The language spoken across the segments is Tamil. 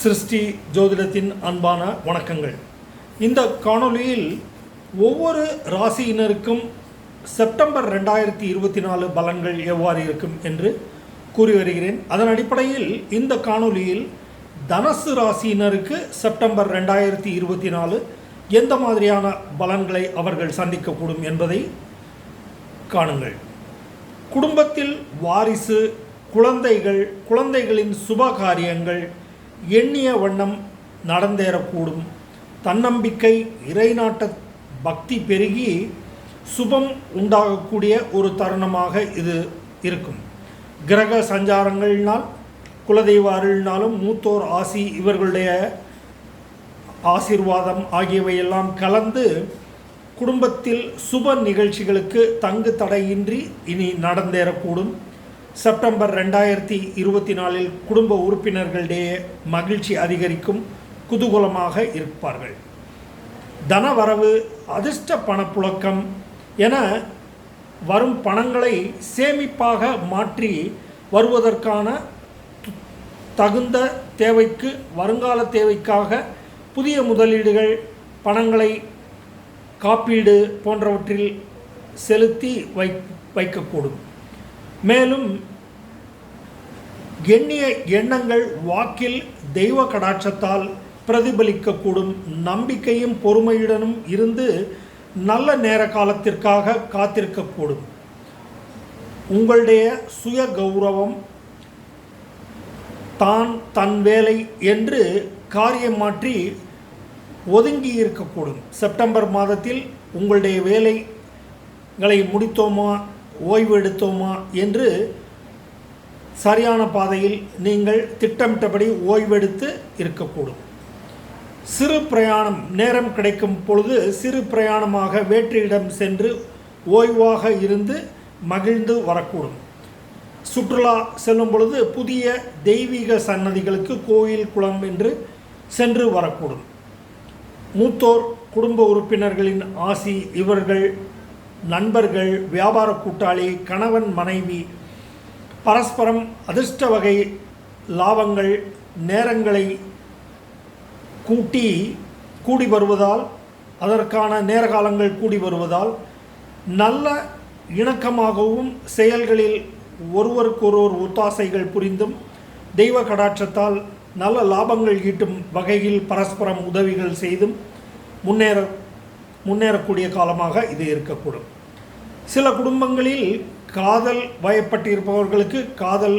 சிருஷ்டி ஜோதிடத்தின் அன்பான வணக்கங்கள். இந்த காணொளியில் ஒவ்வொரு ராசியினருக்கும் செப்டம்பர் ரெண்டாயிரத்தி இருபத்தி நாலு பலன்கள் எவ்வாறு இருக்கும் என்று கூறி வருகிறேன் அதன் அடிப்படையில் இந்த காணொளியில் தனசு ராசியினருக்கு செப்டம்பர் ரெண்டாயிரத்தி இருபத்தி நாலு எந்த மாதிரியான பலன்களை அவர்கள் சந்திக்கக்கூடும் என்பதை காணுங்கள். குடும்பத்தில் வாரிசு குழந்தைகள் குழந்தைகளின் சுப காரியங்கள் எண்ணிய வண்ணம் நடந்தேறக்கூடும். தன்னம்பிக்கை இறைநாட்ட பக்தி பெருகி சுபம் உண்டாகக்கூடிய ஒரு தருணமாக இது இருக்கும். கிரக சஞ்சாரங்கள்னால் குலதெய்வ அருள்னாலும் மூத்தோர் ஆசி இவர்களுடைய ஆசீர்வாதம் ஆகியவையெல்லாம் கலந்து குடும்பத்தில் சுப நிகழ்ச்சிகளுக்கு தங்கு தடையின்றி இனி நடந்தேறக்கூடும். செப்டம்பர் ரெண்டாயிரத்தி இருபத்தி நாலில் குடும்ப உறுப்பினர்களிடையே மகிழ்ச்சி அதிகரிக்கும் குதூகூலமாக இருப்பார்கள். தனவரவு அதிர்ஷ்ட பணப்புழக்கம் என வரும் பணங்களை சேமிப்பாக மாற்றி வருவதற்கான தகுந்த தேவைக்கு வருங்கால தேவைக்காக புதிய முதலீடுகள் பணங்களை காப்பீடு போன்றவற்றில் செலுத்தி வை வைக்கக்கூடும். மேலும் எண்ணிய எண்ணங்கள் வாக்கில் தெய்வ கடாட்சத்தால் பிரதிபலிக்கக்கூடும் நம்பிக்கையும் பொறுமையுடனும் இருந்து நல்ல நேர காலத்திற்காக காத்திருக்கக்கூடும். உங்களுடைய சுய கௌரவம் தான் தன் வேலை என்று காரியம் மாற்றி ஒதுங்கி இருக்கக்கூடும். செப்டம்பர் மாதத்தில் உங்களுடைய வேலைகளை முடித்தோமா ஓய்வு எடுத்தோமா என்று சரியான பாதையில் நீங்கள் திட்டமிட்டபடி ஓய்வெடுத்து இருக்கக்கூடும். சிறு பிரயாணம் நேரம் கிடைக்கும் பொழுது சிறு பிரயாணமாக வேற்றியிடம் சென்று ஓய்வாக இருந்து மகிழ்ந்து வரக்கூடும். சுற்றுலா செல்லும் பொழுது புதிய தெய்வீக சன்னதிகளுக்கு கோயில் குளம் என்று சென்று வரக்கூடும். மூத்தோர் குடும்ப உறுப்பினர்களின் ஆசி இவர்கள் நண்பர்கள் வியாபார கூட்டாளி கணவன் மனைவி பரஸ்பரம் அதிர்ஷ்ட வகை லாபங்கள் நேரங்களை கூட்டி கூடி வருவதால் அதற்கான நேர காலங்கள் கூடி வருவதால் நல்ல இணக்கமாகவும் செயல்களில் ஒருவருக்கொருவர் ஒத்தாசைகள் புரிந்தும் தெய்வ கடாட்சத்தால் நல்ல லாபங்கள் ஈட்டும் வகையில் பரஸ்பரம் உதவிகள் செய்தும் முன்னேற முன்னேறக்கூடிய காலமாக இது இருக்கக்கூடும். சில குடும்பங்களில் காதல் வயப்பட்டிருப்பவர்களுக்கு காதல்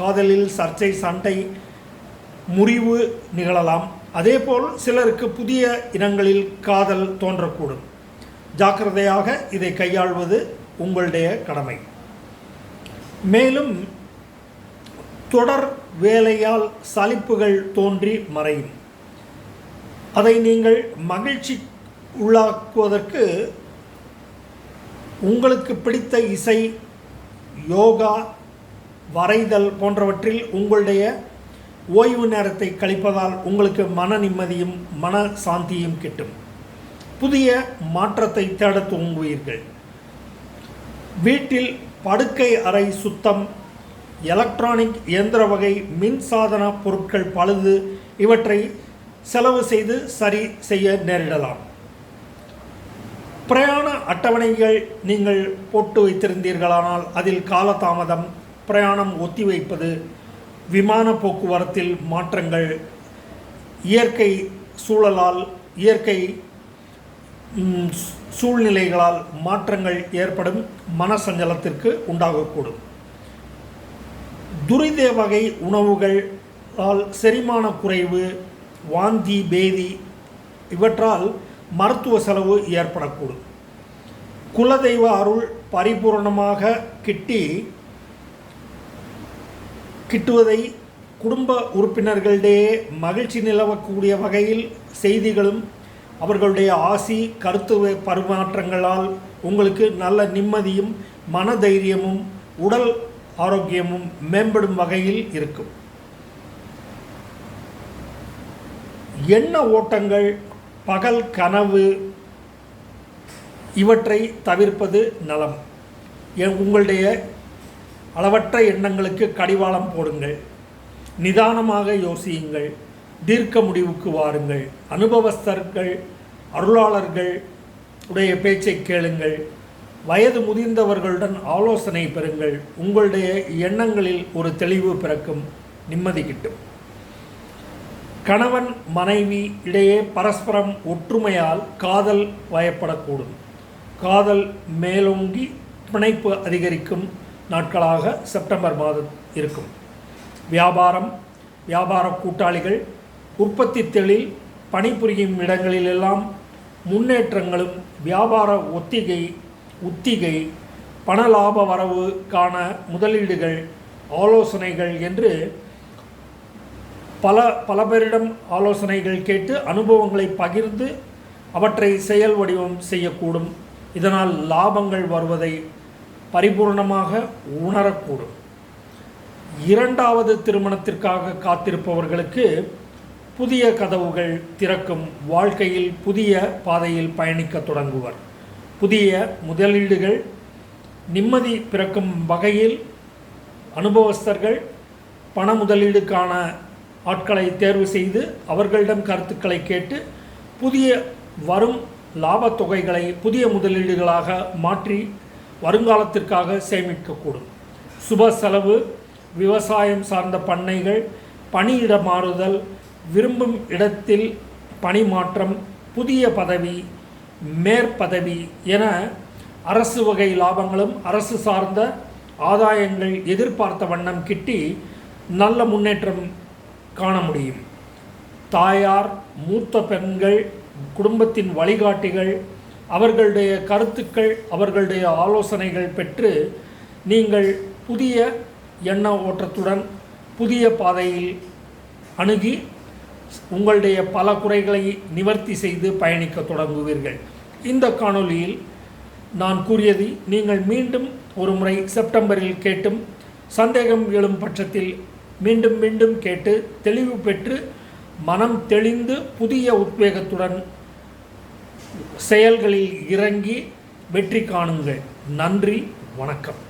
காதலில் சர்ச்சை சண்டை முறிவு நிகழலாம். அதேபோல் சிலருக்கு புதிய இனங்களில் காதல் தோன்றக்கூடும். ஜாக்கிரதையாக இதை கையாள்வது உங்களுடைய கடமை. மேலும் தொடர் வேலையால் சலிப்புகள் தோன்றி மறையும். அதை நீங்கள் மகிழ்ச்சி உள்ளாக்குவதற்கு உங்களுக்கு பிடித்த இசை யோகா வரைதல் போன்றவற்றில் உங்களுடைய ஓய்வு நேரத்தை கழிப்பதால் உங்களுக்கு மன நிம்மதியும் மன சாந்தியும் கிட்டும். புதிய மாற்றத்தை தேடத் துவங்குவீர்கள். வீட்டில் படுக்கை அறை சுத்தம் எலக்ட்ரானிக் இயந்திர வகை மின்சாதன பொருட்கள் பழுது இவற்றை செலவு செய்து சரி செய்ய நேரிடலாம். பிரயாண அட்டவணைகள் நீங்கள் போட்டு வைத்திருந்தீர்களானால் அதில் காலதாமதம் பிரயாணம் ஒத்திவைப்பது விமான போக்குவரத்தில் மாற்றங்கள் இயற்கை சூழலால் இயற்கை சூழ்நிலைகளால் மாற்றங்கள் ஏற்படும் மனசஞ்சலத்திற்கு உண்டாகக்கூடும். துரித வகை உணவுகளால் செரிமான குறைவு வாந்தி பேதி இவற்றால் மருத்துவ செலவு ஏற்படக்கூடும். குலதெய்வ அருள் பரிபூரணமாக கிட்டி கிட்டுவதை குடும்ப உறுப்பினர்களிடையே மகிழ்ச்சி நிலவக்கூடிய வகையில் செய்திகளும் அவர்களுடைய ஆசி கருத்து பரிமாற்றங்களால் உங்களுக்கு நல்ல நிம்மதியும் மனதைரியமும் உடல் ஆரோக்கியமும் மேம்படும் வகையில் இருக்கும். எண்ண ஓட்டங்கள் பகல் கனவு இவற்றை தவிர்ப்பது நலம். உங்களுடைய அளவற்ற எண்ணங்களுக்கு கடிவாளம் போடுங்கள். நிதானமாக யோசியுங்கள். தீர்க்க முடிவுக்கு வாருங்கள். அனுபவஸ்தர்கள் அருளாளர்கள் உடைய பேச்சை கேளுங்கள். வயது முதிர்ந்தவர்களுடன் ஆலோசனை பெறுங்கள். உங்களுடைய எண்ணங்களில் ஒரு தெளிவு பிறக்கும். நிம்மதி கிட்டும். கணவன் மனைவி இடையே பரஸ்பரம் ஒற்றுமையால் காதல் வயப்படக்கூடும். காதல் மேலோங்கி பிணைப்பு அதிகரிக்கும் நாட்களாக செப்டம்பர் மாதம் இருக்கும். வியாபாரம் வியாபார கூட்டாளிகள் உற்பத்தி தொழில் பணிபுரியும் இடங்களிலெல்லாம் முன்னேற்றங்களும் வியாபார ஒத்திகை உத்திகை பண லாப வரவுக்கான முதலீடுகள் ஆலோசனைகள் என்று பல பல பேரிடம் ஆலோசனைகள் கேட்டு அனுபவங்களை பகிர்ந்து அவற்றை செயல் வடிவம் செய்யக்கூடும். இதனால் லாபங்கள் வருவதை பரிபூர்ணமாக உணரக்கூடும். இரண்டாவது திருமணத்திற்காக காத்திருப்பவர்களுக்கு புதிய கதவுகள் திறக்கும் வாழ்க்கையில் புதிய பாதையில் பயணிக்க தொடங்குவர். புதிய முதலீடுகள் நிம்மதி பிறக்கும் வகையில் அனுபவஸ்தர்கள் பண முதலீடுக்கான ஆட்களை தேர்வு செய்து அவர்களிடம் கருத்துக்களை கேட்டு புதிய வரும் லாபத் தொகைகளை புதிய முதலீடுகளாக மாற்றி வருங்காலத்திற்காக சேமிக்கக்கூடும். சுப செலவு விவசாயம் சார்ந்த பண்ணைகள் பணியிட மாறுதல் விரும்பும் இடத்தில் பணி மாற்றம் புதிய பதவி மேற்பதவி என அரசு வகை லாபங்களும் அரசு சார்ந்த ஆதாயங்கள் எதிர்பார்த்த வண்ணம் கிட்டி நல்ல முன்னேற்றம் காண முடியும். தாயார் மூத்த பெண்கள் குடும்பத்தின் வழிகாட்டிகள் அவர்களுடைய கருத்துக்கள் அவர்களுடைய ஆலோசனைகள் பெற்று நீங்கள் புதிய எண்ண ஓட்டத்துடன் புதிய பாதையில் அணுகி உங்களுடைய பல குறைகளை நிவர்த்தி செய்து பயணிக்க தொடங்குவீர்கள். இந்த காணொளியில் நான் கூறியது நீங்கள் மீண்டும் ஒரு முறை செப்டம்பரில் கேட்டும் சந்தேகம் எழும் பட்சத்தில் மீண்டும் மீண்டும் கேட்டு தெளிவு பெற்று மனம் தெளிந்து புதிய உத்வேகத்துடன் செயல்களில் இறங்கி வெற்றி காணுங்கள். நன்றி வணக்கம்.